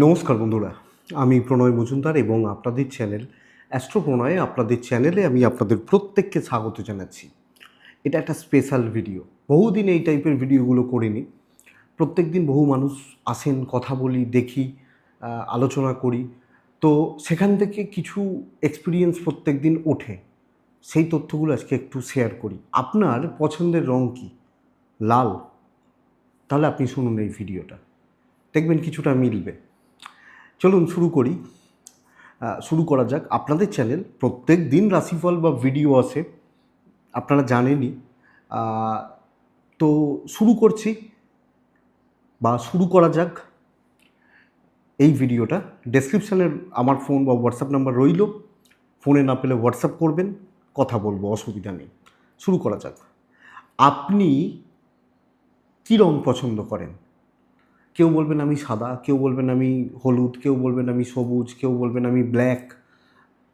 নমস্কার বন্ধুরা, আমি প্রণয় মজুমদার এবং আপনাদের চ্যানেল অ্যাস্ট্রো প্রণয়ে আপনাদের চ্যানেলে আমি আপনাদের প্রত্যেককে স্বাগত জানাচ্ছি। এটা একটা স্পেশাল ভিডিও বহুদিন এই টাইপের ভিডিওগুলো করিনি। প্রত্যেক দিন বহু মানুষ আসেন, কথা বলি, দেখি আলোচনা করি। তো সেখান থেকে কিছু এক্সপিরিয়েন্স প্রত্যেক দিন ওঠে। সেই তথ্যগুলো আজকে একটু শেয়ার করি। আপনার পছন্দের রং কি? লাল? তাহলে আপনি শুনুন এই ভিডিওটা দেখবেন কিছুটা মিলবে। চলুন শুরু করি। শুরু করা যাক। আপনাদের চ্যানেল প্রত্যেক দিন রাশিফল বা ভিডিও আসে, আপনারা জানেনই। তো শুরু করছি বা শুরু করা যাক। এই ভিডিওটা ডেসক্রিপশানের আমার ফোন বা হোয়াটসঅ্যাপ নাম্বার রইল। ফোনে না পেলে হোয়াটসঅ্যাপ করবেন, কথা বলব, অসুবিধা নেই। শুরু করা যাক। আপনি কী রং পছন্দ করেন? কেউ বলবেন আমি সাদা, কেউ বলবেন আমি হলুদ, কেউ বলবেন আমি সবুজ, কেউ বলবেন আমি ব্ল্যাক,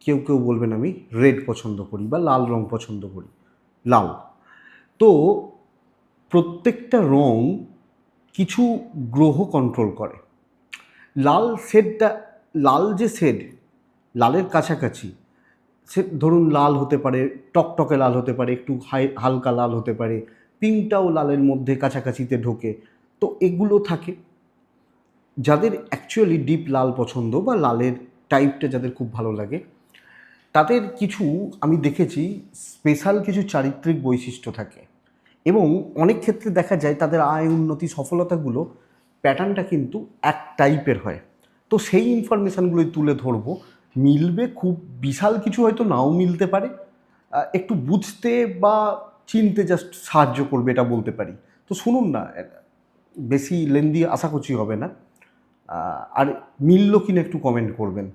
কেউ কেউ বলবেন আমি রেড পছন্দ করি বা লাল রং পছন্দ করি, লাল। তো প্রত্যেকটা রং কিছু গ্রহ কন্ট্রোল করে। লাল শেডটা লাল যে শেড লালের কাছাকাছি, সে ধরুন লাল হতে পারে, টকটকে লাল হতে পারে, একটু হাই, হালকা লাল হতে পারে, পিঙ্কটাও লালের মধ্যে কাছাকাছিতে ঢোকে, তো এগুলো থাকে। যাদের অ্যাকচুয়ালি ডিপ লাল পছন্দ বা লালের টাইপটা যাদের খুব ভালো লাগে, তাদের কিছু আমি দেখেছি স্পেশাল কিছু চারিত্রিক বৈশিষ্ট্য থাকে এবং অনেক ক্ষেত্রে দেখা যায় তাদের আয় উন্নতি সফলতাগুলো প্যাটার্নটা কিন্তু এক টাইপের হয়। তো সেই ইনফরমেশানগুলোই তুলে ধরবো। মিলবে খুব বিশাল কিছু হয়তো নাও মিলতে পারে একটু বুঝতে বা চিনতে জাস্ট সাহায্য করবে এটা বলতে পারি। তো শুনুন না বেশি লেন্দি আশা করছি হবে না। আর মিলল কিনা একটু কমেন্ট করবেন।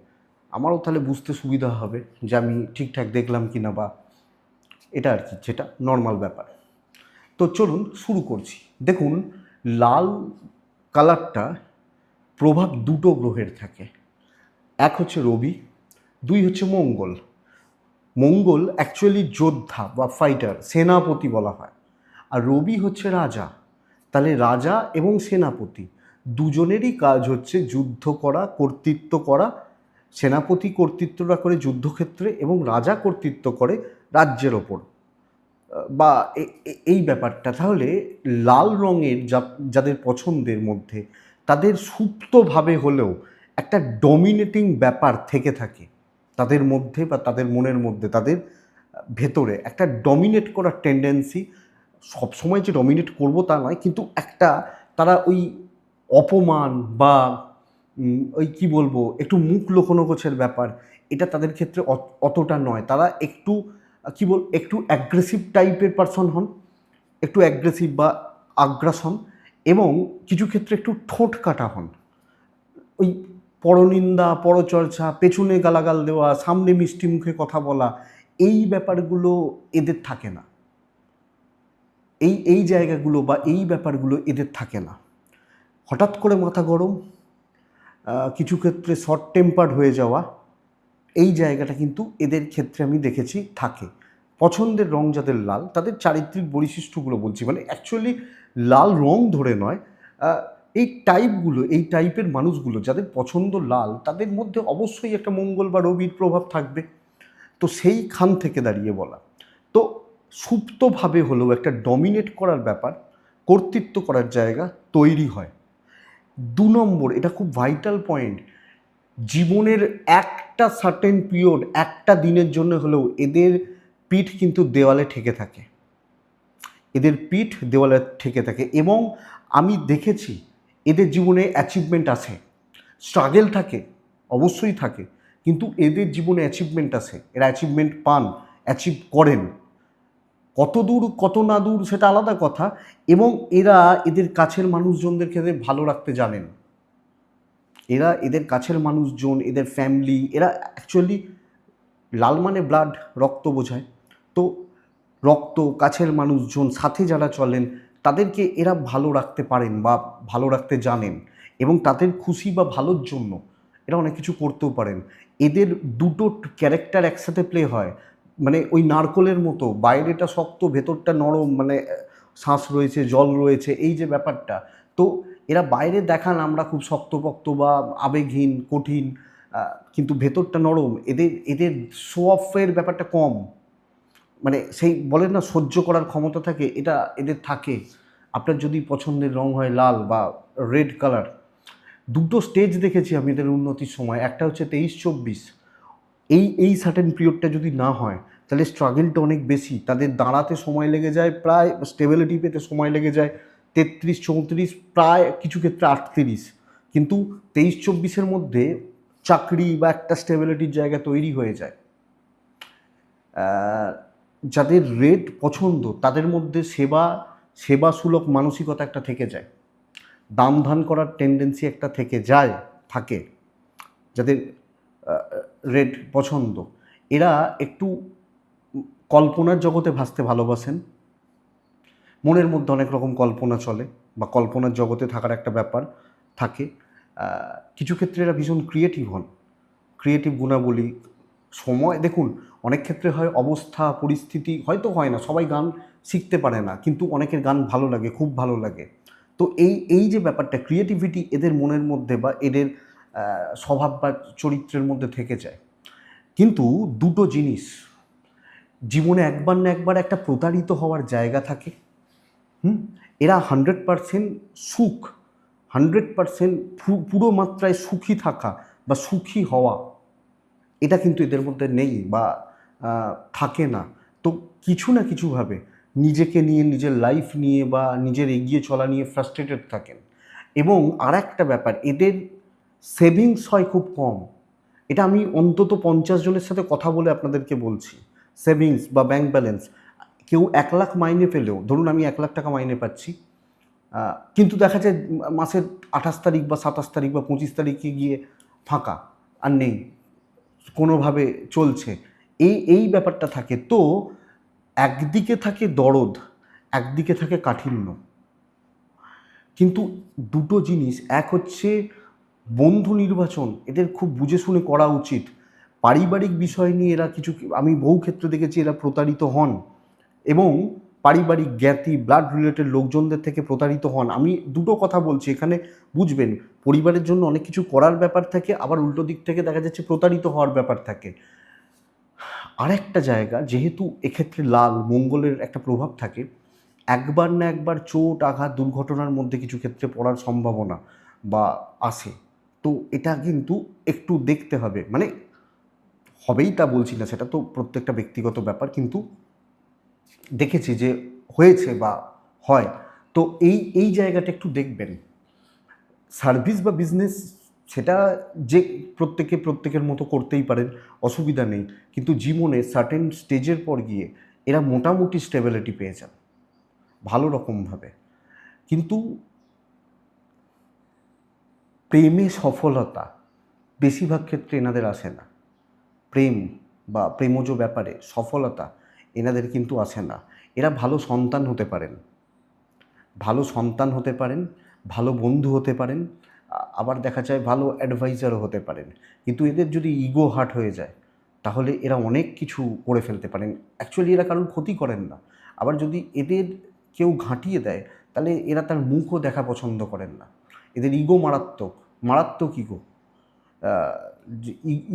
আমারও তাহলে বুঝতে সুবিধা হবে যে আমি ঠিকঠাক দেখলাম কি না বা এটা আর কি, যেটা নর্মাল ব্যাপার। তো চলুন শুরু করছি। দেখুন, লাল কালারটা প্রভাব দুটো গ্রহের থাকে। এক হচ্ছে রবি, দুই হচ্ছে মঙ্গল। মঙ্গল অ্যাকচুয়ালি যোদ্ধা বা ফাইটার সেনাপতি বলা হয়। আর রবি হচ্ছে রাজা। তাহলে রাজা এবং সেনাপতি। দুজনেরই কাজ হচ্ছে যুদ্ধ করা, কর্তৃত্ব করা, সেনাপতি কর্তৃত্বটা করে যুদ্ধক্ষেত্রে এবং রাজা কর্তৃত্ব করে রাজ্যের ওপর। বা এই ব্যাপারটা, তাহলে লাল রঙের যা- যাদের পছন্দের মধ্যে, তাদের সুপ্তভাবে হলেও একটা ডমিনেটিং ব্যাপার থেকে থাকে। তাদের মধ্যে বা তাদের মনের মধ্যে, তাদের ভেতরে একটা ডমিনেট করার টেন্ডেন্সি সবসময় যে ডমিনেট করব তা নয়, কিন্তু একটা তারা ওই অপমান বা ওই কি বলব, একটু মুখ লোকনো গোছের ব্যাপার, এটা তাদের ক্ষেত্রে অত- অতটা নয়। তারা একটু, কি বল, একটু অ্যাগ্রেসিভ টাইপের পারসন হন, একটু অ্যাগ্রেসিভ বা আগ্রাসন এবং কিছু ক্ষেত্রে একটু ঠোঁট কাটা হন। ওই পরনিন্দা, পরচর্চা, পেছনে গালাগাল দেওয়া, সামনে মিষ্টি মুখে কথা বলা, এই ব্যাপারগুলো এদের থাকে না। এই এই জায়গাগুলো বা এই ব্যাপারগুলো এদের থাকে না। হঠাৎ করে মাথা গরম কিছু ক্ষেত্রে শর্ট টেম্পার্ড হয়ে যাওয়া, এই জায়গাটা কিন্তু এদের ক্ষেত্রে আমি দেখেছি থাকে। পছন্দের রং যাদের লাল, তাদের চারিত্রিক বৈশিষ্ট্যগুলো বলছি। মানে অ্যাকচুয়ালি লাল রং ধরে নয় এই টাইপগুলো এই টাইপের মানুষগুলো যাদের পছন্দ লাল, তাদের মধ্যে অবশ্যই একটা মঙ্গল বা রবির প্রভাব থাকবে। তো সেইখান থেকে দাঁড়িয়ে বলা। তো সুপ্তভাবে হলেও একটা ডমিনেট করার ব্যাপার, কর্তৃত্ব করার জায়গা তৈরি হয়। দু নম্বর, এটা খুব ভাইটাল পয়েন্ট জীবনের একটা সার্টেন পিরিয়ড একটা দিনের জন্য হলেও এদের পিঠ কিন্তু দেওয়ালে ঠেকে থাকে। এদের পিঠ দেওয়ালে ঠেকে থাকে এবং আমি দেখেছি এদের জীবনে অ্যাচিভমেন্ট আছে। স্ট্রাগেল থাকে, অবশ্যই থাকে, কিন্তু এদের জীবনে অ্যাচিভমেন্ট আছে। এরা অ্যাচিভমেন্ট পান অ্যাচিভ করেন। কত দূর, কত না দূর সেটা আলাদা কথা এবং এরা এদের কাছের মানুষজনদের ক্ষেত্রে ভালো রাখতে জানেন। এরা এদের কাছের মানুষজন, এদের ফ্যামিলি এরা অ্যাকচুয়ালি লাল মানে ব্লাড রক্ত বোঝায়। তো রক্ত, কাছের মানুষজন, সাথে যারা চলেন, তাদেরকে এরা ভালো রাখতে পারেন বা ভালো রাখতে জানেন এবং তাদের খুশি বা ভালোর জন্য এরা অনেক কিছু করতেও পারেন। এদের দুটো ক্যারেক্টার একসাথে প্লে হয়। মানে ওই নারকলের মতো, বাইরেটা শক্ত, ভেতরটা নরম মানে শ্বাস রয়েছে, জল রয়েছে, এই যে ব্যাপারটা। তো এরা বাইরে দেখান আমরা খুব শক্তপক্ত বা আবেগহীন, কঠিন কিন্তু ভেতরটা নরম। এদের এদের শো অফের ব্যাপারটা কম। মানে সেই, বলেন না, সহ্য করার ক্ষমতা থাকে, এটা এদের থাকে। আপনার যদি পছন্দের রং হয় লাল বা রেড কালার দুটো স্টেজ দেখেছি আমি এদের উন্নতির সময়। একটা হচ্ছে তেইশ চব্বিশ। এই এই সার্টেন পিরিয়ডটা যদি না হয়, তাহলে স্ট্রাগেলটা অনেক বেশি। তাদের দাঁড়াতে সময় লেগে যায়, প্রায় স্টেবিলিটি পেতে সময় লেগে যায়। তেত্রিশ, চৌত্রিশ, প্রায় কিছু ক্ষেত্রে আটত্রিশ। কিন্তু তেইশ, চব্বিশের মধ্যে চাকরি বা একটা স্টেবিলিটির জায়গা তৈরি হয়ে যায়। যাদের রেট পছন্দ, তাদের মধ্যে সেবা, সেবাসুলভ মানসিকতা একটা থেকে যায়। দাম ধান করার টেন্ডেন্সি একটা থেকে যায়, থাকে। যাদের রেড পছন্দ। এরা একটু কল্পনার জগতে ভাসতে ভালোবাসেন। মনের মধ্যে অনেক রকম কল্পনা চলে বা কল্পনার জগতে থাকার একটা ব্যাপার থাকে। কিছু ক্ষেত্রে এরা ভীষণ ক্রিয়েটিভ হন। ক্রিয়েটিভ গুণাবলী, সময়, দেখুন, অনেক ক্ষেত্রে হয় অবস্থা, পরিস্থিতি, হয়তো হয় না, সবাই গান শিখতে পারে না, কিন্তু অনেকের গান ভালো লাগে, খুব ভালো লাগে। তো এই এই যে ব্যাপারটা ক্রিয়েটিভিটি এদের মনের মধ্যে বা এদের স্বভাব বা চরিত্রের মধ্যে থেকে যায়। কিন্তু দুটো জিনিস জীবনে একবার না একবার একটা প্রতারিত হওয়ার জায়গা থাকে। হুম? এরা হান্ড্রেড পারসেন্ট সুখ হান্ড্রেড পারসেন্ট পুরো মাত্রায় সুখী থাকা বা সুখী হওয়া, এটা কিন্তু এদের মধ্যে নেই বা থাকে না। তো কিছু না কিছুভাবে নিজেকে নিয়ে, নিজের লাইফ নিয়ে বা নিজের এগিয়ে চলা নিয়ে ফ্রাস্ট্রেটেড থাকেন। এবং আর একটা ব্যাপার, এদের সেভিংস হয় খুব কম। এটা আমি অন্তত পঞ্চাশ জনের সাথে কথা বলে আপনাদেরকে বলছি। সেভিংস বা ব্যাংক ব্যালেন্স, কেউ এক লাখ মাইনে পেলেও ধরুন আমি এক লাখ টাকা মাইনে পাচ্ছি কিন্তু দেখা যায় মাসের আঠাশ তারিখ বা সাতাশ তারিখ বা পঁচিশ তারিখে গিয়ে ফাঁকা আর নেই, কোনোভাবে চলছে। এই এই ব্যাপারটা থাকে। তো একদিকে থাকে দরদ, একদিকে থাকে কাঠিন্য। কিন্তু দুটো জিনিস, এক হচ্ছে বন্ধু নির্বাচন, এদের খুব বুঝে শুনে করা উচিত। পারিবারিক বিষয় নিয়ে এরা কিছু, আমি বহু ক্ষেত্রে দেখেছি এরা প্রতারিত হন এবং পারিবারিক জ্ঞাতি ব্লাড রিলেটেড লোকজনদের থেকে প্রতারিত হন। আমি দুটো কথা বলছি, এখানে বুঝবেন, পরিবারের জন্য অনেক কিছু করার ব্যাপার থাকে, আবার উল্টো দিক থেকে দেখা যাচ্ছে প্রতারিত হওয়ার ব্যাপার থাকে। আরেকটা জায়গা, যেহেতু এক্ষেত্রে লাল, মঙ্গলের একটা প্রভাব থাকে, একবার না একবার চোট আঘাত দুর্ঘটনার মধ্যে কিছু ক্ষেত্রে পড়ার সম্ভাবনা বা আসে। তো এটা কিন্তু একটু দেখতে হবে। মানে হবেই তা বলছি না, সেটা তো প্রত্যেকটা ব্যক্তিগত ব্যাপার, কিন্তু দেখেছি যে হয়েছে বা হয়। তো এই এই জায়গাটা একটু দেখবেন। সার্ভিস বা বিজনেস সেটা যে প্রত্যেকে প্রত্যেকের মতো করতেই পারেন, অসুবিধা নেই। কিন্তু জীবনে সার্টেন স্টেজের পর গিয়ে এরা মোটামুটি স্টেবিলিটি পেয়ে যান, ভালো রকমভাবে। কিন্তু প্রেমে সফলতা বেশিরভাগ ক্ষেত্রে এনাদের আসে না। প্রেম বা প্রেমজ ব্যাপারে সফলতা এনাদের কিন্তু আসে না। এরা ভালো সন্তান হতে পারেন। ভালো সন্তান হতে পারেন, ভালো বন্ধু হতে পারেন আবার দেখা যায় ভালো অ্যাডভাইজারও হতে পারেন। কিন্তু এদের যদি ইগো হার্ট হয়ে যায়, তাহলে এরা অনেক কিছু করে ফেলতে পারেন। অ্যাকচুয়ালি এরা কারণ ক্ষতি করেন না। আবার যদি এদের কেউ ঘাঁটিয়ে দেয়, তাহলে এরা তার মুখও দেখা পছন্দ করেন না। এদের ইগো মারাত্মক। মারাত্মক ইগো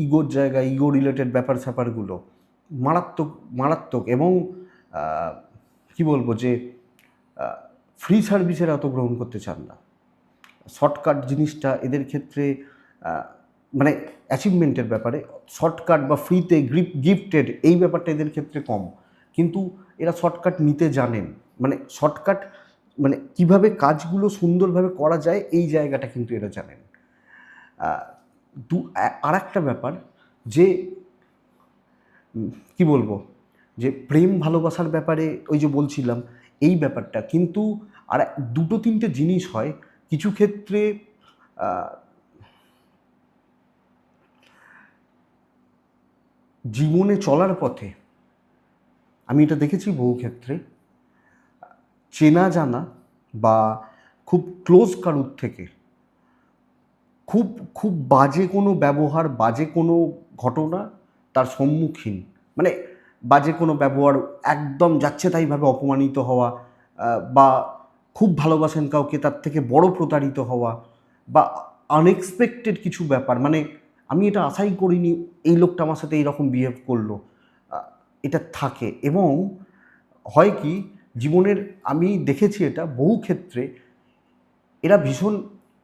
ইগোর জায়গা ইগো রিলেটেড ব্যাপার স্যাপারগুলো মারাত্মক মারাত্মক এবং কি বলব যে ফ্রি সার্ভিসের এত গ্রহণ করতে চান না। শর্টকাট জিনিসটা এদের ক্ষেত্রে মানে অ্যাচিভমেন্টের ব্যাপারে শর্টকাট বা ফ্রিতে গ্রিপ গিফটেড এই ব্যাপারটা এদের ক্ষেত্রে কম। কিন্তু এরা শর্টকাট নিতে জানেন। মানে শর্টকাট মানে কীভাবে কাজগুলো সুন্দরভাবে করা যায় এই জায়গাটা কিন্তু এরা জানেন। দু আর একটা ব্যাপার যে কি বলব, যে প্রেম ভালোবাসার ব্যাপারে ওই যে বলছিলাম, এই ব্যাপারটা। কিন্তু আর দুটো তিনটে জিনিস হয়, কিছু ক্ষেত্রে জীবনে চলার পথে, আমি এটা দেখেছি বহু ক্ষেত্রে, চেনা জানা বা খুব ক্লোজ কারুর থেকে খুব খুব বাজে কোনো ব্যবহার, বাজে কোনো ঘটনা তার সম্মুখীন। মানে বাজে কোনো ব্যবহার একদম যাচ্ছে তাইভাবে অপমানিত হওয়া বা খুব ভালোবাসেন কাউকে তার থেকে বড় প্রতারিত হওয়া, বা আনএক্সপেক্টেড কিছু ব্যাপার। মানে আমি এটা আশাই করিনি এই লোকটা আমার সাথে এইরকম বিহেভ করল। এটা থাকে। এবং হয় কি, জীবনের আমি দেখেছি এটা বহু ক্ষেত্রে এরা ভীষণ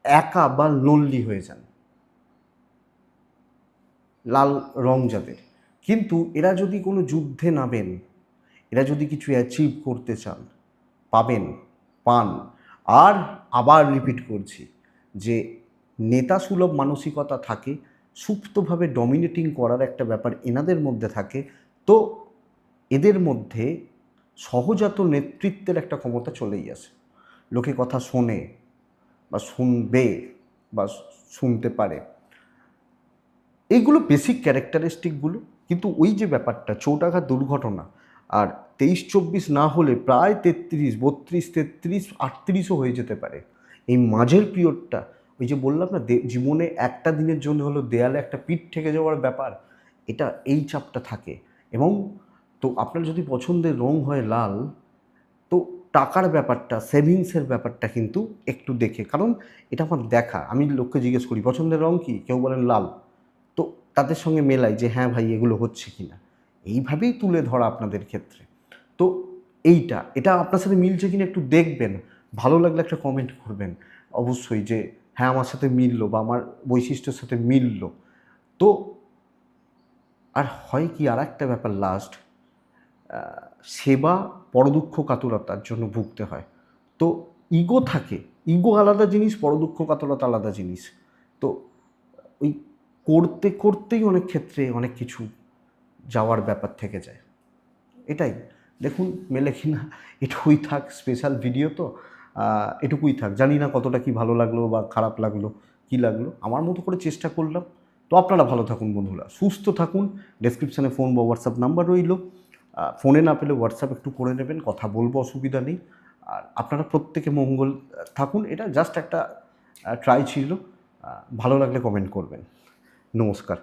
একা বা লোনলি হয়ে যান। লাল রং যাদের। কিন্তু এরা যদি কোনো যুদ্ধে নামেন, এরা যদি কিছু অ্যাচিভ করতে চান, পাবেন, পান। আর আবার রিপিট করছি যে নেতা সুলভ মানসিকতা থাকে, সুপ্তভাবে ডমিনেটিং করার একটা ব্যাপার এনাদের মধ্যে থাকে, তো এদের মধ্যে সহজাত নেতৃত্বের একটা ক্ষমতা চলেই আসে। লোকে কথা শোনে বা শুনবে বা শুনতে পারে। এইগুলো বেসিক ক্যারেক্টারিস্টিকগুলো কিন্তু ওই যে ব্যাপারটা, চৌটাঘাত দুর্ঘটনা, আর তেইশ চব্বিশ না হলে প্রায় তেত্রিশ, বত্রিশ, তেত্রিশ আটত্রিশও হয়ে যেতে পারে। এই মাঝের পিরিয়ডটা ওই যে বললাম না জীবনে একটা দিনের জন্য হলো দেয়ালে একটা পিঠ ঠেকে যাওয়ার ব্যাপার, এটা এই চাপটা থাকে। এবং তো আপনার যদি পছন্দের রং হয় লাল, তো টাকার ব্যাপারটা, সেভিংসের ব্যাপারটা কিন্তু একটু দেখে। কারণ এটা আমার দেখা। আমি লোককে জিজ্ঞেস করি, পছন্দের রঙ কি? কেউ বলেন, লাল। তো তাদের সঙ্গে মেলাই যে হ্যাঁ ভাই, এগুলো হচ্ছে কি না এইভাবেই তুলে ধরা আপনাদের ক্ষেত্রে। তো এইটা, এটা আপনার সাথে মিলছে কিনা একটু দেখবেন। ভালো লাগলে একটা কমেন্ট করবেন, অবশ্যই যে হ্যাঁ আমার সাথে মিললো বা আমার বৈশিষ্ট্যের সাথে মিললো। তো আর হয় কি আর একটা ব্যাপার লাস্ট সেবা পরদুঃখ কাতরতার জন্য ভুগতে হয়। তো ইগো থাকে। ইগো আলাদা জিনিস, পরদুঃখ কাতরতা আলাদা জিনিস। তো ওই করতে করতেই অনেক ক্ষেত্রে অনেক কিছু যাওয়ার ব্যাপার থেকে যায়। এটাই। দেখুন মেলে কিনা এটুকুই থাক স্পেশাল ভিডিও তো। এটুকুই থাক। জানি না কতটা কি ভালো লাগল বা খারাপ লাগল, কি লাগল। আমার মতো করে চেষ্টা করলাম। তো আপনারা ভালো থাকুন বন্ধুরা। সুস্থ থাকুন। ডেসক্রিপশানে ফোন বা হোয়াটসঅ্যাপ নাম্বার রইল। ফোনে না পেলে হোয়াটসঅ্যাপ একটু করে নেবেন, কথা বলব, অসুবিধা নেই। আর আপনারা প্রত্যেকে মঙ্গল থাকুন, এটা জাস্ট একটা ট্রাই ছিল। ভালো লাগলে কমেন্ট করবেন। নমস্কার।